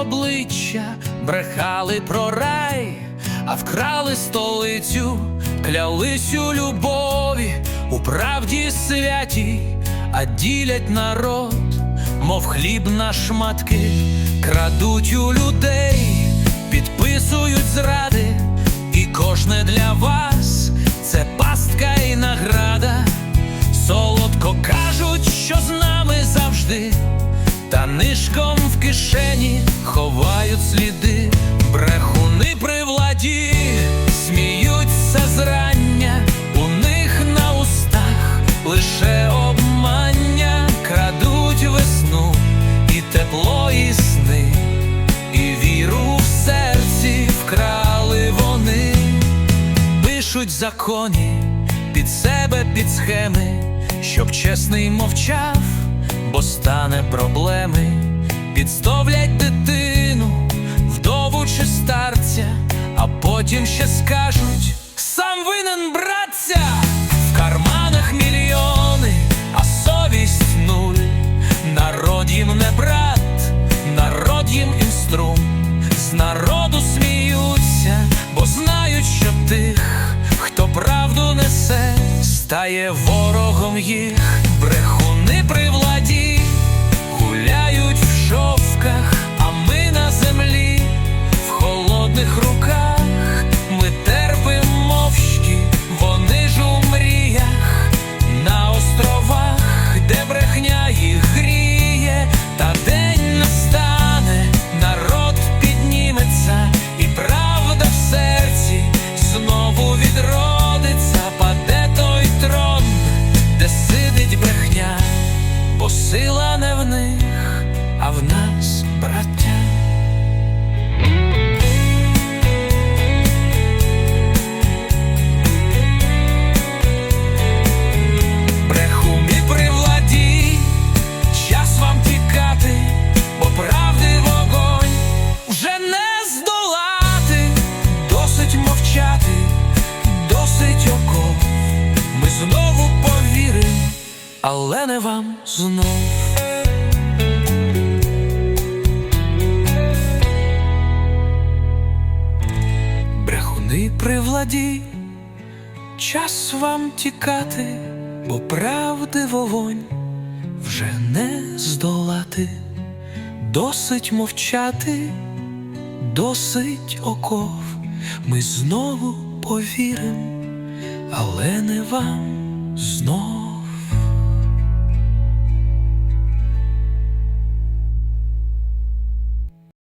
обличчя, брехали про рай, а вкрали столицю, клялись у любові, у правді святій, а ділять народ, мов хліб на шматки, крадуть у людей, підписують зради, і кожне для вас це нишком в кишені ховають сліди, брехуни при владі, сміються зрання, у них на устах лише обмання, крадуть весну і тепло, і сни, і віру в серці вкрали вони. Пишуть закони під себе, під схеми, щоб чесний мовчав, бо стане проблеми, підставлять дитину, вдову чи старця, а потім ще скажуть сам винен братця, в карманах мільйони, а совість нуль. Народ їм не брат, народ їм інструм, з народу сміються, бо знають, що тих, хто правду несе, стає ворогом you. Але не вам знов. Брехуни при владі, час вам тікати, бо правди вогонь вже не здолати, досить мовчати, досить оков. Ми знову повірим, але не вам знов.